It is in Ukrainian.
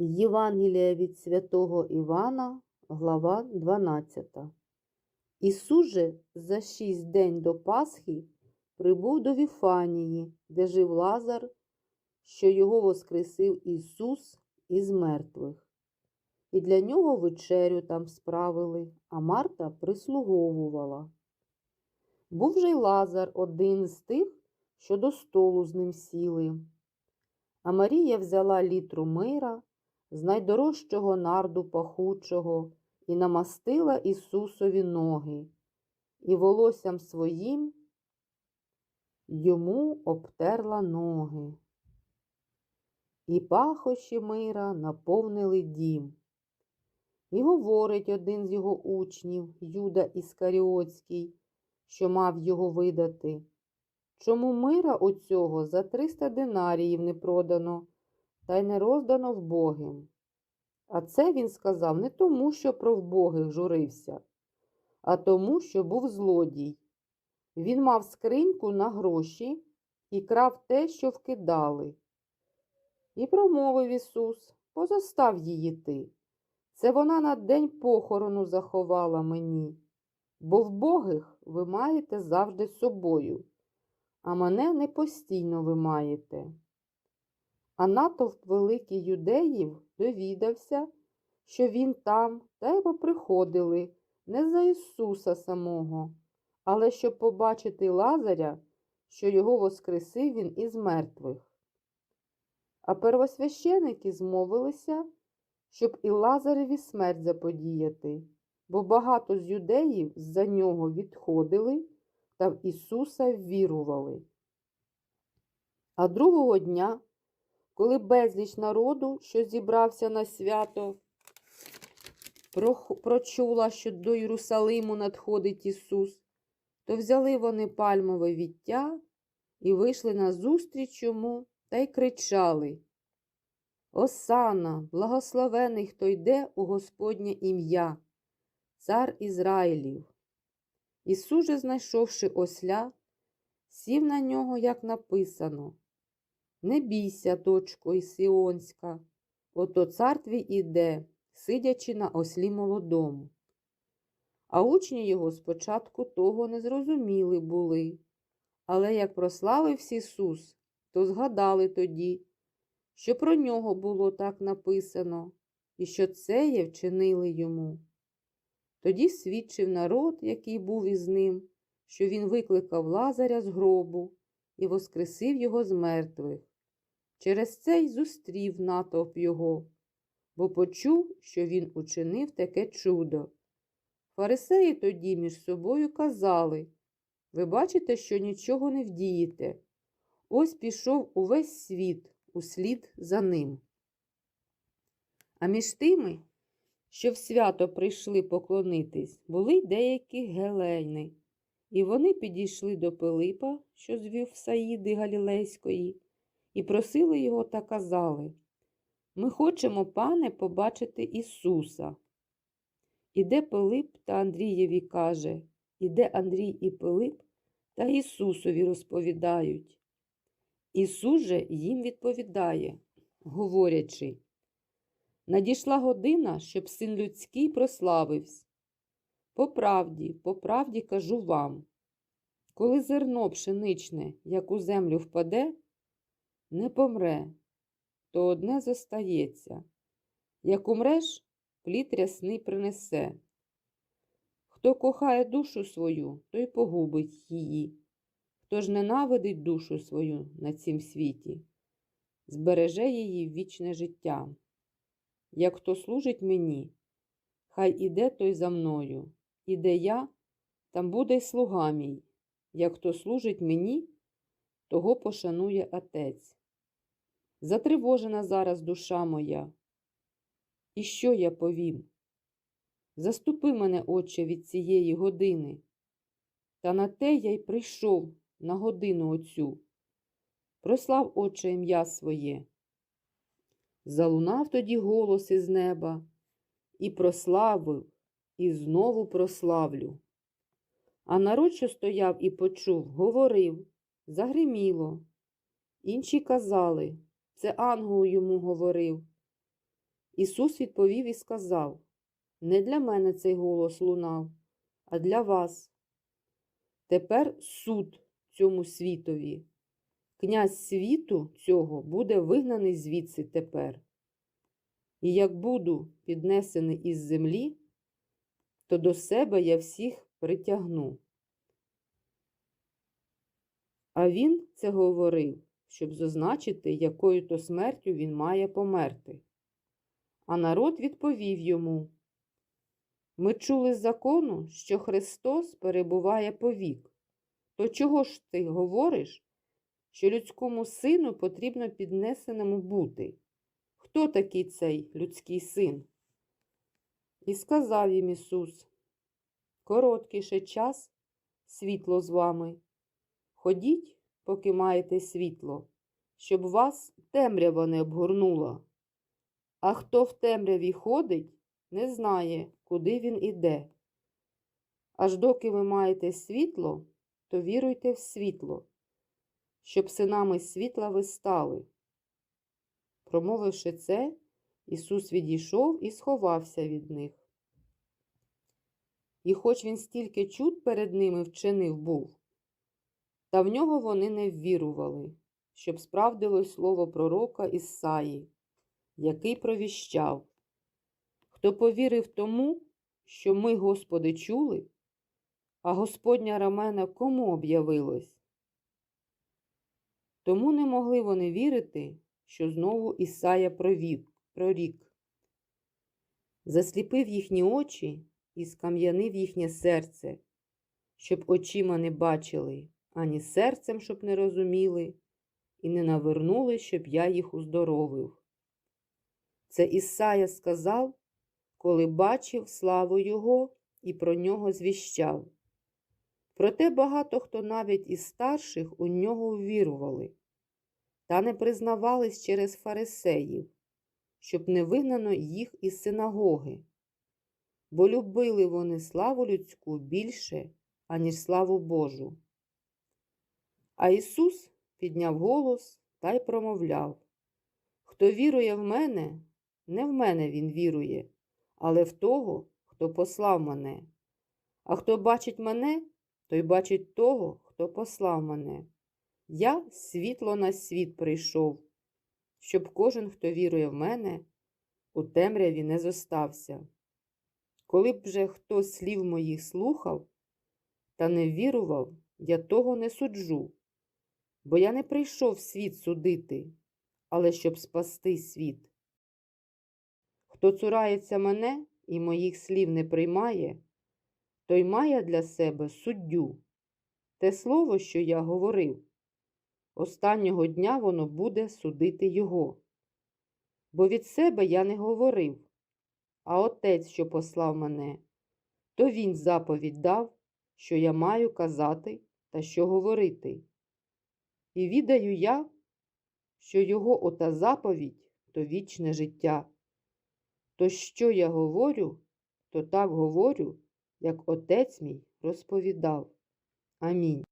Євангелія від святого Івана, глава 12. Ісус же за шість день до Пасхи прибув до Віфанії, де жив Лазар, що його воскресив Ісус із мертвих. І для нього вечерю там справили, а Марта прислуговувала. Був же й Лазар один з тих, що до столу з ним сіли. А Марія взяла літру мира з найдорожчого нарду пахучого і намастила Ісусові ноги, і волоссям своїм йому обтерла ноги. І пахощі мира наповнили дім. І говорить один з його учнів, Юда Іскаріотський, що мав його видати. Чому мира оцього за триста динаріїв не продано, та й не роздано вбогим? А це він сказав не тому, що про вбогих журився, а тому, що був злодій. Він мав скриньку на гроші і крав те, що вкидали. І промовив Ісус, позостав її ти. Це вона на день похорону заховала мені, бо вбогих ви маєте завжди з собою, а мене не постійно ви маєте. А натовп великий юдеїв довідався, що він там, та й поприходили не за Ісуса самого, але щоб побачити Лазаря, що його воскресив він із мертвих. А первосвященики змовилися, щоб і Лазареві смерть заподіяти, бо багато з юдеїв за нього відходили та в Ісуса вірували. А другого дня, коли безліч народу, що зібрався на свято, прочула, що до Єрусалиму надходить Ісус, то взяли вони пальмове віття і вийшли назустріч йому та й кричали Осана, благословений, хто йде у Господнє ім'я, цар Ізраїлів. Ісус же, знайшовши осля, сів на нього, як написано. Не бійся, дочко Ісіонська, ото цар твій іде, сидячи на ослі молодому. А учні його спочатку того не зрозуміли були, але як прославився Ісус, то згадали тоді, що про нього було так написано, і що це є вчинили йому. Тоді свідчив народ, який був із ним, що він викликав Лазаря з гробу і воскресив його з мертвих. Через це й зустрів натовп його, бо почув, що він учинив таке чудо. Фарисеї тоді між собою казали ви бачите, що нічого не вдієте. Ось пішов увесь світ услід за ним. А між тими, що в свято прийшли поклонитись, були й деякі гелейни, і вони підійшли до Пилипа, що звів Саїди Галілейської, і просили його та казали Ми хочемо, пане, побачити Ісуса. Іде Пилип та Андрієві каже, іде Андрій і Пилип та Ісусові розповідають. Ісус же їм відповідає, говорячи, надійшла година, щоб син людський прославився. По правді, по правді кажу вам, коли зерно пшеничне, як у землю впаде, не помре, то одне зостається. Як умреш, плід рясний принесе. Хто кохає душу свою, той погубить її. Хто ж ненавидить душу свою на цім світі, збереже її в вічне життя. Як хто служить мені, хай іде той за мною, іде я, там буде й слуга мій. Як хто служить мені, того пошанує Отець. Затривожена зараз душа моя. І що я повім? Заступи мене, Отче, від цієї години. Та на те я й прийшов на годину оцю. Прослав, Отче, ім'я своє. Залунав тоді голос із неба, і прославив, і знову прославлю. А народ, що стояв і почув, говорив, загриміло. Інші казали, це ангел йому говорив. Ісус відповів і сказав: Не для мене цей голос лунав, а для вас. Тепер суд цьому світові. Князь світу цього буде вигнаний звідси тепер. І як буду піднесений із землі, то до себе я всіх притягну. А він це говорив, щоб зазначити, якою то смертю він має померти. А народ відповів йому: Ми чули з закону, що Христос перебуває повік. То чого ж ти говориш, що людському сину потрібно піднесеному бути? Хто такий цей людський син? І сказав їм Ісус: Короткий ще час, світло з вами. Ходіть, поки маєте світло, щоб вас темрява не обгорнула. А хто в темряві ходить, не знає, куди він іде. Аж доки ви маєте світло, то віруйте в світло, щоб синами світла ви стали. Промовивши це, Ісус відійшов і сховався від них. І хоч він стільки чуд перед ними вчинив був, та в нього вони не ввірували, щоб справдилось слово пророка Ісаї, який провіщав. Хто повірив тому, що ми, Господи, чули, а Господня рамена кому об'явилось? Тому не могли вони вірити, що знову Ісая провік, прорік. Засліпив їхні очі і скам'янив їхнє серце, щоб очима не бачили, ані серцем, щоб не розуміли, і не навернули, щоб я їх уздоровив. Це Ісая сказав, коли бачив славу Його і про нього звіщав. Проте багато хто навіть із старших у нього ввірували, та не признавались через фарисеїв, щоб не вигнано їх із синагоги, бо любили вони славу людську більше, аніж славу Божу. А Ісус підняв голос та й промовляв Хто вірує в мене, не в мене він вірує, але в того, хто послав мене. А хто бачить мене, той бачить того, хто послав мене. Я світло на світ прийшов, щоб кожен, хто вірує в мене, у темряві не зостався. Коли б же хто слів моїх слухав та не вірував, я того не суджу, бо я не прийшов світ судити, але щоб спасти світ. Хто цурається мене і моїх слів не приймає, той має для себе суддю. Те слово, що я говорив, останнього дня воно буде судити його. Бо від себе я не говорив, а отець, що послав мене, то він заповідь дав, що я маю казати та що говорити. І відаю я, що його ота заповідь то вічне життя. То що я говорю, то так говорю, як отець мій розповідав. Амінь.